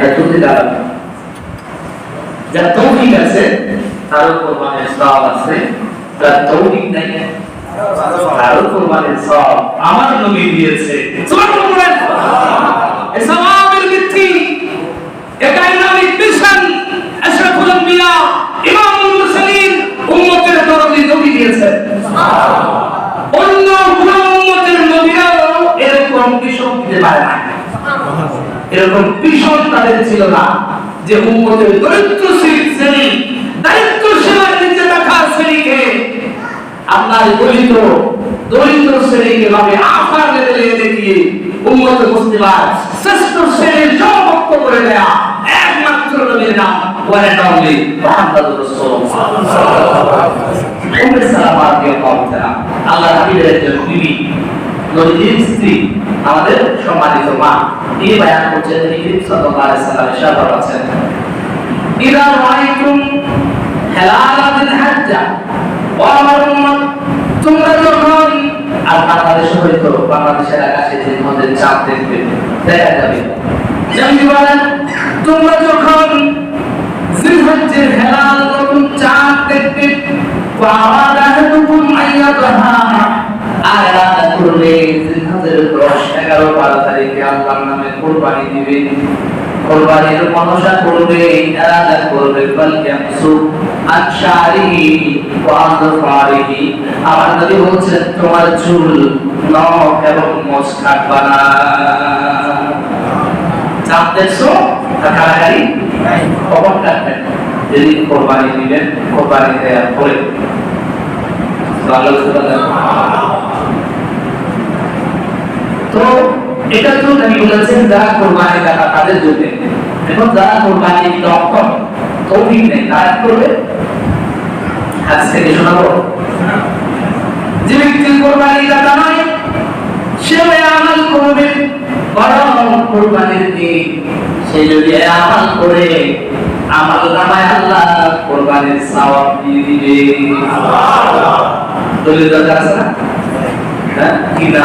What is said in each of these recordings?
এতদিন দাঁড়াবে যার তৌফিক আছে তারও কোরবানির সওয়াব আছে যার তৌফিক নাই তারও কোরবানির সওয়াব আমার নবী দিয়েছে সুবহানাল্লাহ বলেন এ সওয়াবের ভিত্তি এ ডাইনামিক মিশন আশরাফুল আম্বিয়া ইমামুল মুরসালিন উম্মতের দরদি নবী দিয়েছে অন্য কোন উম্মতের নবীরাও এরকম মিশন দিতে পারে না এরকম ভীষণ তাদের ছিল না যে উম্মতের দরিদ্র শ্রেণি দায়িত্ব সেবার নিচে রাখা শ্রেণীকে আপনার দরিদ্র দরিদ্র শ্রেণীকে ভাবে আফার লেভেলে মুসলিমার শ্রেষ্ঠ শ্রেণির সমপক্ষ করে দেয়া একমাত্র নবীর নাম ওয়ান এন্ড রাসূলুল্লাহ। সালামা রাদিয়াল্লাহু তাআলা আল্লাহ হাবিবের বিবি। নবীজির স্ত্রী, আমাদের সম্মানিত মা। তিনি করছেন সাল্লাল্লাহু আলাইহি সাল্লাম ইদা রাআইতুম হাজ্জা ওয়া তোমরা যখন আর বাংলাদেশ বাংলাদেশের আকাশে যে চাঁদ দেখবে, দেখা যাবে। তোমরা যখন হেলাল নতুন চাঁদ দেখবে, ওয়া আইয়া কোরবানির মনসা করবে ইরাদা করবে ফালইয়ামসু আনশারিহি ওয়া আযফারিহি আমার নবী বলছেন তোমার চুল নখ এবং মোচ কাটবা না। চাপ দেখছ? তা কারাগারি? কখন কাটবেন? যেদিন কোরবানি দিবেন, কোরবানি পরে। ভালো তো এটা তো নবী বলেছেন যারা কোরবানি কাটা তাদের জন্য। এখন যারা কোরবানি দিতে অক্ষম তৌফিক নেই তারা করবে? আজ থেকে শোনাবো। যে ব্যক্তি কোরবানি কাটা নয় সে আমল করবে। বরং কোরবানির দিন সে যদি আমল করে আমল নামায় আল্লাহ কোরবানির সওয়াব দিয়ে দিবে। দলিল দরকার আছে না? হ্যাঁ? কি না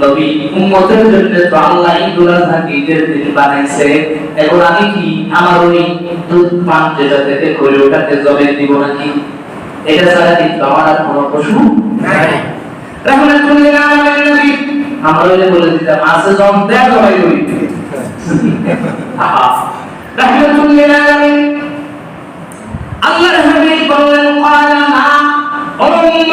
নবী উম্মতের জন্য তো আল্লাহ ঈদুল ঈদের দিন বানাইছে। এখন আমি কি আমার ওই দুধ পান যেটা থেকে করি ওটাকে জবে দিব নাকি? এটা ছাড়া কি আমার আর কোনো পশু নাই? রাহমাতুল্লাহ আলাইহি নবী। আমরা ওই বলে দিতাম, আছে জম দেয়া জবাই করি। রাহমাতুল্লাহ আলাইহি আল্লাহর হাবিব বললেন ক্বালা মা উম্মত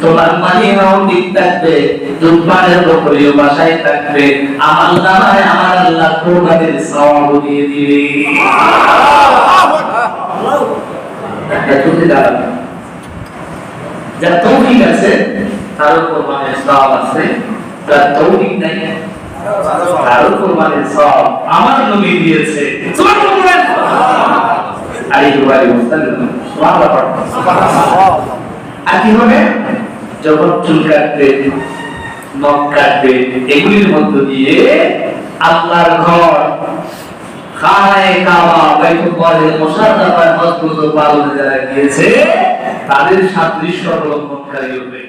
তোমার মালিহাও ঠিক থাকবে দুধপানের বকরিও বাসায় থাকবে। আমার নামায় আমার আল্লাহ কোরবানির সওয়াব দিয়ে দিবে। যার তৌফিক আছে, তার কোরবানির সওয়াব আছে। যার তৌফিক নাই, তার কোরবানির সওয়াব আমার নবী দিয়েছে। আলাইহি ওয়া ওয়াসাল্লাম সুবহানাল্লাহ! আর কি হবে? যখন চুল কাটবে, নখ কাটবে, এগুলির মধ্য দিয়ে আল্লাহর ঘর, খায় কাবা বাইতুল্লাহের মুসাররাফার মজবুত পালনে যারা গিয়েছে, তাদের সাদৃশ্য অবলম্বনকারী হবে।